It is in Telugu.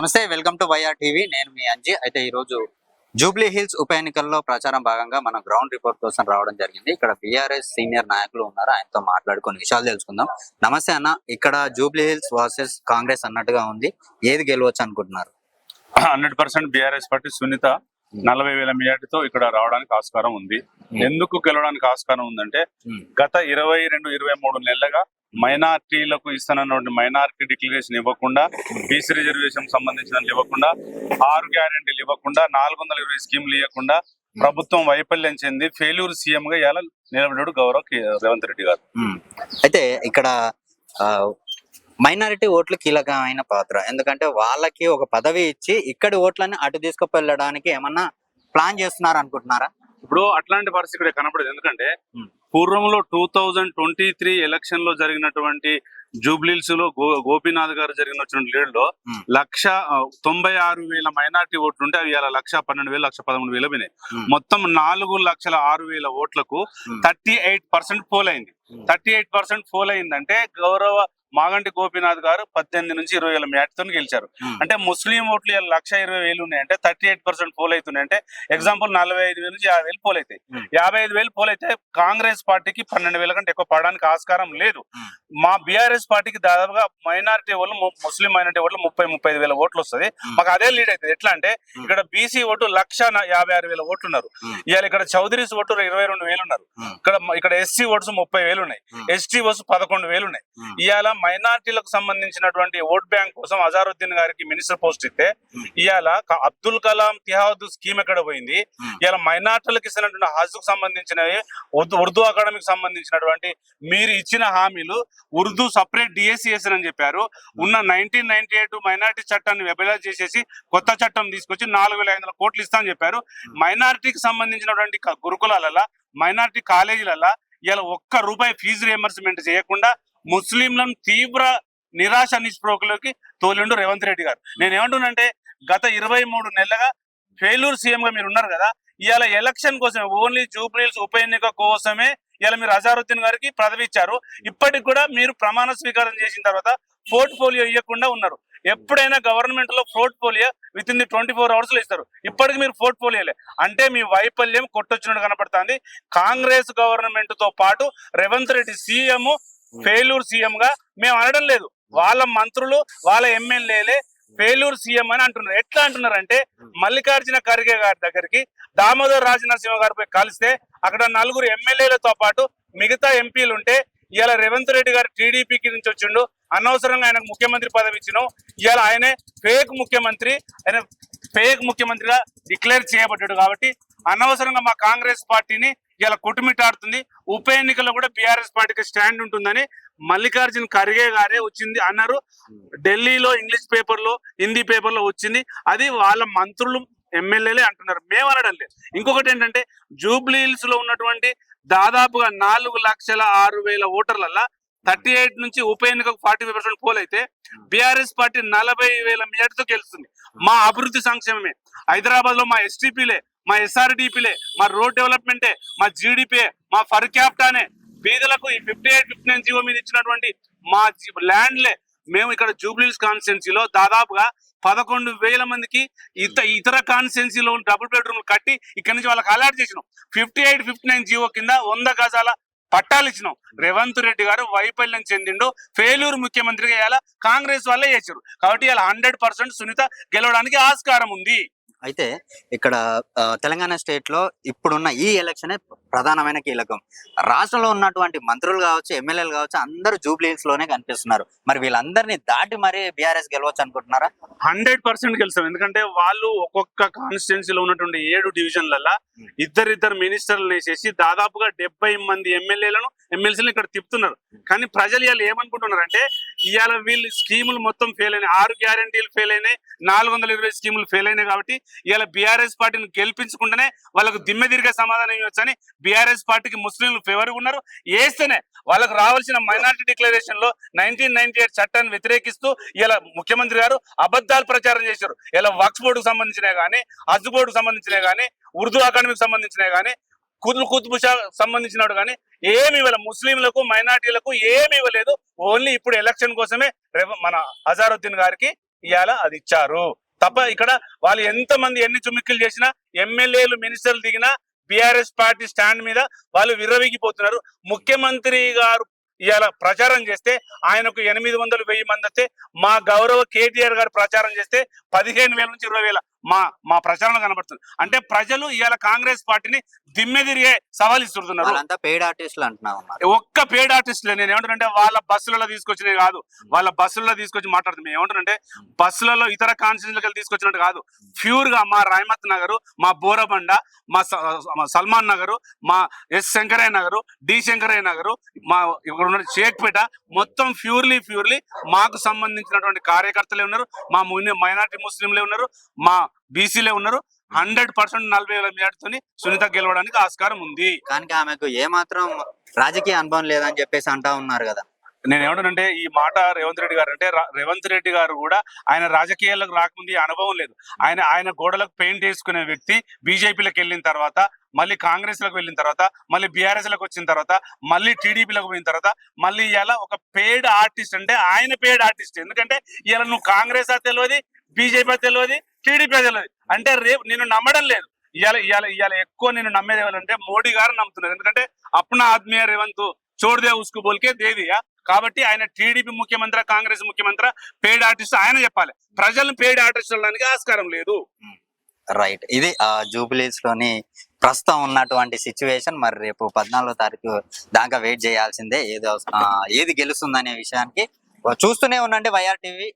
నమస్తే వెల్కమ్ టు వైఆర్ టీవీ. నేను మీ అంజీ. అయితే ఈ రోజు జూబ్లీ హిల్స్ ఉప ఎన్నికల్లో ప్రచారం భాగంగా మనం గ్రౌండ్ రిపోర్ట్ కోసం రావడం జరిగింది. ఇక్కడ బీఆర్ఎస్ సీనియర్ నాయకులు ఉన్నారు. ఆయనతో మాట్లాడుకొని విషయాలు తెలుసుకుందాం. నమస్తే అన్న. ఇక్కడ జూబ్లీ హిల్స్ వర్సెస్ కాంగ్రెస్ అన్నట్టుగా ఉంది. ఏది గెలవచ్చు అనుకుంటున్నారు? Hundred percent BRS party Sunitha నలభై వేల మెజార్టీతో ఇక్కడ రావడానికి ఆస్కారం ఉంది. ఎందుకు గెలవడానికి ఆస్కారం ఉందంటే Hmm. గత ఇరవై రెండు ఇరవై మూడు నెలలుగా మైనార్టీలకు ఇస్తున్నటువంటి మైనారిటీ డిక్లరేషన్ ఇవ్వకుండా బీసీ రిజర్వేషన్ సంబంధించిన ఇవ్వకుండా ఆరు గ్యారెంటీలు ఇవ్వకుండా నాలుగు వందల ఇరవై స్కీములు ఇవ్వకుండా ప్రభుత్వం వైఫల్యం చెంది ఫెయిల్యూర్ సీఎం గా ఇలా నిలబడ్డాడు గౌరవ్ రేవంత్ రెడ్డి గారు. అయితే ఇక్కడ మైనారిటీ ఓట్లు కీలకమైన పాత్ర ఎందుకంటే వాళ్ళకి ఒక పదవి ఇచ్చి ఇక్కడి ఓట్లని అటు తీసుకువెళ్ళడానికి ఏమన్నా ప్లాన్ చేస్తున్నారు అనుకుంటున్నారా ఇప్పుడు అట్లాంటి పరిస్థితి కనపడదు ఎందుకంటే. పూర్వంలో టూ థౌజండ్ ట్వంటీ త్రీ ఎలక్షన్లో జరిగినటువంటి జూబ్లీల్స్లో గో గోపీనాథ్ గారు జరిగిన లీడ్లో Hmm. లక్ష తొంభై ఆరు వేల మైనార్టీ ఓట్లు ఉంటే అవి ఇలా లక్ష పన్నెండు వేలు లక్ష పదమూడు వేలు పోయినాయి. మొత్తం నాలుగు లక్షల ఆరు వేల ఓట్లకు. థర్టీ ఎయిట్ పర్సెంట్ పోల్ అయింది. థర్టీ ఎయిట్ పర్సెంట్ పోల్ అయిందంటే గౌరవ మాగంటి గోపీనాథ్ గారు పద్దెనిమిది నుంచి ఇరవై వేల మ్యాట్తో గెలిచారు Hmm. అంటే ముస్లిం ఓట్లు ఇలా లక్ష ఇరవై వేలు ఉన్నాయంటే థర్టీ ఎయిట్ పర్సెంట్ పోల్ అవుతున్నాయి అంటే ఎగ్జాంపుల్ నలభై ఐదు వేలు నుంచి యాభై వేలు పోల్ అవుతాయి Hmm. యాభై ఐదు వేలు పోల్ అయితే కాంగ్రెస్ పార్టీకి పన్నెండు వేల కంటే ఎక్కువ పడడానికి ఆస్కారం లేదు Hmm. మా బీఆర్ఎస్ పార్టీకి దాదాపుగా మైనారిటీ ఓట్లు ము- ముస్లిం మైనారిటీ ఓట్లు ముప్పై ముప్పై ఐదు వేల ఓట్లు వస్తుంది Hmm. మాకు అదే లీడ్ అవుతుంది ఎట్లా అంటే Hmm. ఇక్కడ బీసీ ఓటు లక్ష యాభై ఆరు వేల ఓట్లు ఉన్నారు Hmm. ఇవాళ ఇక్కడ చౌదరీస్ ఓటు ఇరవై రెండు వేలు ఉన్నారు Hmm. ఇక్కడ ఇక్కడ ఎస్సీ ఓట్స్ ముప్పై వేలు ఉన్నాయి Hmm. ఎస్టీ ఓట్స్ పదకొండు వేలు ఉన్నాయి Hmm. ఇవాళ మైనార్టీలకు సంబంధించినటువంటి ఓట్ బ్యాంక్ కోసం అజారుద్దీన్ గారికి మినిస్టర్ పోస్ట్ ఇస్తే Hmm. ఇవాళ అబ్దుల్ కలాం తిహాద్ స్కీమ్ ఎక్కడ పోయింది? Hmm. ఇవాళ మైనార్టీలకు ఇచ్చినటువంటి హజ్కు సంబంధించినవి ఉర్దూ అకాడమీకి సంబంధించినటువంటి మీరు ఇచ్చిన హామీలు ఉర్దూ సపరేట్ డిఎస్సిఎస్ అని చెప్పారు. ఉన్న నైన్టీన్ నైన్టీ ఎయిట్ మైనార్టీ చట్టాన్ని వెబలైజ్ చేసేసి కొత్త చట్టం తీసుకొచ్చి నాలుగు వేల ఐదు వందల కోట్లు ఇస్తా అని చెప్పారు. మైనారిటీకి సంబంధించినటువంటి గురుకులాలలో మైనారిటీ కాలేజీలలో ఇలా ఒక్క రూపాయి ఫీజు రియంబర్స్మెంట్ చేయకుండా ముస్లింలను తీవ్ర నిరాశ నిస్పృహలోకి తోలిండు రేవంత్ రెడ్డి గారు. నేను ఏమంటున్నానంటే గత ఇరవై మూడు నెలలుగా ఫెయిల్యూర్ సీఎం గా మీరు ఉన్నారు కదా ఇవాళ ఎలక్షన్ కోసమే ఓన్లీ జూబ్లీస్ ఉప ఎన్నిక కోసమే ఇలా మీరు అజారుద్దీన్ గారికి పదవి ఇచ్చారు. ఇప్పటికి కూడా మీరు ప్రమాణ స్వీకారం చేసిన తర్వాత పోర్ట్ఫోలియో ఇవ్వకుండా ఉన్నారు. ఎప్పుడైనా గవర్నమెంట్లో portfolio with in the twenty four అవర్స్లో ఇస్తారు. ఇప్పటికి మీరు పోర్ట్ఫోలియోలే అంటే మీ వైఫల్యం కొట్టొచ్చినట్టు కనపడుతుంది. కాంగ్రెస్ గవర్నమెంట్తో పాటు Revanth Reddy CM failure CM గా మేము అనడం లేదు. వాళ్ళ మంత్రులు వాళ్ళ ఎమ్మెల్యేలే ఫెయిల్యూర్ సీఎం అని అంటున్నారు. ఎట్లా అంటున్నారు అంటే మల్లికార్జున ఖర్గే గారి దగ్గరికి దామోదర్ రాజనరసింహ గారు పోయి కలిస్తే అక్కడ నలుగురు ఎమ్మెల్యేలతో పాటు మిగతా ఎంపీలు ఉంటే ఇవాళ రేవంత్ రెడ్డి గారు టీడీపీకి నుంచి వచ్చిండు. అనవసరంగా ఆయనకు ముఖ్యమంత్రి పదవి ఇచ్చినాం. ఇవాళ ఆయనే ఫేక్ ముఖ్యమంత్రి ఆయన ఫేక్ ముఖ్యమంత్రిగా డిక్లేర్ చేయబడ్డాడు కాబట్టి అనవసరంగా మా కాంగ్రెస్ పార్టీని ఇలా కొట్టుమిట్టాడుతుంది ఉప ఎన్నికల్లో కూడా బీఆర్ఎస్ పార్టీకి స్టాండ్ ఉంటుందని మల్లికార్జున్ ఖర్గే గారే వచ్చింది అన్నారు. ఢిల్లీలో ఇంగ్లీష్ పేపర్లో హిందీ పేపర్లో వచ్చింది. అది వాళ్ళ మంత్రులు ఎమ్మెల్యేలే అంటున్నారు. మేము అనడం లేదు. ఇంకొకటి ఏంటంటే జూబ్లీహిల్స్లో ఉన్నటువంటి దాదాపుగా నాలుగు లక్షల ఆరు వేల ఓటర్లల్లా థర్టీ ఎయిట్ నుంచి ఉప ఎన్నికకు ఫార్టీ ఫైవ్ పర్సెంట్ పోల్ అయితే బీఆర్ఎస్ పార్టీ నలభై వేల మీటర్తో గెలుస్తుంది. మా అభివృద్ధి సంక్షేమమే. హైదరాబాద్లో మా ఎస్టీపీలే మా ఎస్ఆర్డిపిలే మా రోడ్ డెవలప్మెంటే మా జీడిపి మా ఫర్ క్యాప్టానే పేదలకు ఈ fifty eight fifty nine GO మీద ఇచ్చినటువంటి మా ల్యాండ్లే మేము ఇక్కడ జూబ్లీస్ కాన్స్టిట్యున్సీలో దాదాపుగా పదకొండు వేల మందికి ఇత ఇతర కాన్స్టిట్యున్సీలో డబుల్ బెడ్రూమ్ కట్టి ఇక్కడ నుంచి వాళ్ళకి అలాట్ చేసినాం. Fifty eight fifty nine GO కింద వంద గజాల పట్టాలు ఇచ్చినాం. రేవంత్ రెడ్డి గారు వైఫల్యం చెందిండు. ఫెయిల్యూర్ ముఖ్యమంత్రిగా ఇలా కాంగ్రెస్ వాళ్ళే చేశారు. కాబట్టి ఇలా హండ్రెడ్ పర్సెంట్ సునీత గెలవడానికి ఆస్కారం ఉంది. అయితే ఇక్కడ తెలంగాణ స్టేట్లో ఇప్పుడున్న ఈ ఎలక్షన్ ప్రధానమైన కీలకం. రాష్ట్రంలో ఉన్నటువంటి మంత్రులు కావచ్చు ఎమ్మెల్యేలు కావచ్చు అందరూ జూబ్లీ హిల్స్లోనే కనిపిస్తున్నారు. మరి వీళ్ళందరినీ దాటి మరి బీఆర్ఎస్ గెలవచ్చు అనుకుంటున్నారా? హండ్రెడ్ పర్సెంట్ గెలుస్తాం. ఎందుకంటే వాళ్ళు ఒక్కొక్క కాన్స్టిట్యున్సీలో ఉన్నటువంటి ఏడు డివిజన్లలో ఇద్దరిద్దరు మినిస్టర్లు వేసేసి దాదాపుగా డెబ్బై మంది ఎమ్మెల్యేలను ఎమ్మెల్సీలను ఇక్కడ తిప్పుతున్నారు. కానీ ప్రజలు ఇవాళ ఏమనుకుంటున్నారు అంటే ఇవాళ వీళ్ళు స్కీములు మొత్తం ఫెయిల్ అయినాయి. ఆరు గ్యారంటీలు ఫెయిల్ అయినాయి. నాలుగు వందల ఇరవై స్కీములు ఫెయిల్ అయినాయి కాబట్టి ఇవాళ బీఆర్ఎస్ పార్టీని గెలిపించుకుంటేనే వాళ్ళకు దిమ్మె తిరిగే సమాధానం ఇవ్వచ్చని బీఆర్ఎస్ పార్టీకి ముస్లింలు ఫేవర్గా ఉన్నారు. వేస్తేనే వాళ్ళకు రావాల్సిన మైనారిటీ డిక్లరేషన్లో నైన్టీన్ నైన్టీ ఎయిట్ చట్టాన్ని వ్యతిరేకిస్తూ ఇలా ముఖ్యమంత్రి గారు అబద్ధాలు ప్రచారం చేశారు. ఇలా వక్స్ బోర్డుకు సంబంధించినవి కానీ హజ్ బోర్డుకు సంబంధించినవి కానీ ఉర్దూ అకాడమీకి సంబంధించినవి కానీ కుతుబ్ కుతుబుషా సంబంధించినట్టు కానీ ఏమి ఇవ్వలేదు ముస్లింలకు మైనార్టీలకు ఏమి ఇవ్వలేదు. ఓన్లీ ఇప్పుడు ఎలక్షన్ కోసమే మన అజారుద్దీన్ గారికి ఇవాళ అది ఇచ్చారు. తప్ప ఇక్కడ వాళ్ళు ఎంత మంది ఎన్ని చుమ్మిక్కులు చేసినా ఎమ్మెల్యేలు మినిస్టర్లు దిగినా బీఆర్ఎస్ పార్టీ స్టాండ్ మీద వాళ్ళు విర్రవిగిపోతున్నారు. ముఖ్యమంత్రి గారు ఇవాళ ప్రచారం చేస్తే ఆయనకు ఎనిమిది వందలు వెయ్యి మంది వస్తే మా గౌరవ కేటీఆర్ గారు ప్రచారం చేస్తే పదిహేను వేల నుంచి ఇరవై వేల. మా మా ప్రచారంలో కనబడుతుంది. అంటే ప్రజలు ఇవాళ కాంగ్రెస్ పార్టీని దిమ్మెదిరిగే సవాల్ ఇస్తున్నారు పెయిడ్ ఆర్టిస్టులు ఒక్క పేడ్ ఆర్టిస్టులే నేను ఏమంటానంటే వాళ్ళ బస్సులలో తీసుకొచ్చినవి కాదు. వాళ్ళ బస్సులలో తీసుకొచ్చి మాట్లాడుతుంది. మేము ఏమంటానంటే బస్సులలో ఇతర కాన్స్టిట్యూన్సీలకు తీసుకొచ్చినట్టు కాదు. ప్యూర్గా మా రాయమత్ నగరు మా బోరబండ మా సల్మాన్ నగరు మా ఎస్ శంకరయ్య నగరు డి శంకరయ్య నగరు మా ఇక్కడ ఉన్న షేక్పేట మొత్తం ప్యూర్లీ ప్యూర్లీ మాకు సంబంధించినటువంటి కార్యకర్తలే ఉన్నారు. మా మైనార్టీ ముస్లింలే ఉన్నారు. మా బీసీలే ఉన్నారు. హండ్రెడ్ పర్సెంట్ నలభై వేల మేడతోని సునీత గెలవడానికి ఆస్కారం ఉంది. కానీ ఆమెకు ఏమాత్రం రాజకీయ అనుభవం లేదని చెప్పేసి అంటా ఉన్నారు కదా. నేను ఏమంటానంటే ఈ మాట రేవంత్ రెడ్డి గారు అంటే రేవంత్ రెడ్డి గారు కూడా ఆయన రాజకీయాలకు రాకముందు అనుభవం లేదు. ఆయన ఆయన గోడలకు పెయింట్ వేసుకునే వ్యక్తి బీజేపీలకు వెళ్ళిన తర్వాత మళ్ళీ కాంగ్రెస్లకు వెళ్ళిన తర్వాత మళ్ళీ బీఆర్ఎస్లకు వచ్చిన తర్వాత మళ్ళీ టీడీపీలకు పోయిన తర్వాత మళ్ళీ ఇలా ఒక పేడ్ ఆర్టిస్ట్ అంటే ఆయన పేడ్ ఆర్టిస్ట్. ఎందుకంటే ఇలా నువ్వు కాంగ్రెస్ ఆ తెలియదు బీజేపీ తెలియదు టీడీపీ తెలియదు. అంటే రేపు నేను నమ్మడం లేదు. ఇవాళ ఇవాళ ఇవాళ ఎక్కువ నేను నమ్మేది ఎవరంటే మోడీ గారు నమ్ముతున్నారు. ఎందుకంటే అప్నా ఆత్మీయ రేవంత్ చోడదే ఉసుకు బోల్కే దేదియా కాబట్టి ఆయన టీడీపీ ముఖ్యమంత్రి కాంగ్రెస్ ముఖ్యమంత్రి పేడ్ ఆర్టిస్ట్ ఆయన చెప్పాలి. ప్రజలను పేడ్ ఆర్టిస్ట్ అనడానికి ఆస్కారం లేదు. రైట్. ఇది ఆ జూబిలీస్లోని ప్రస్తుతం ఉన్నటువంటి సిచ్యువేషన్. మరి రేపు పద్నాలుగో తారీఖు దాకా వెయిట్ చేయాల్సిందే. ఏది ఆ, ఏది గెలుస్తుందనే విషయానికి చూస్తూనే ఉండండి వైఆర్ టీవీ.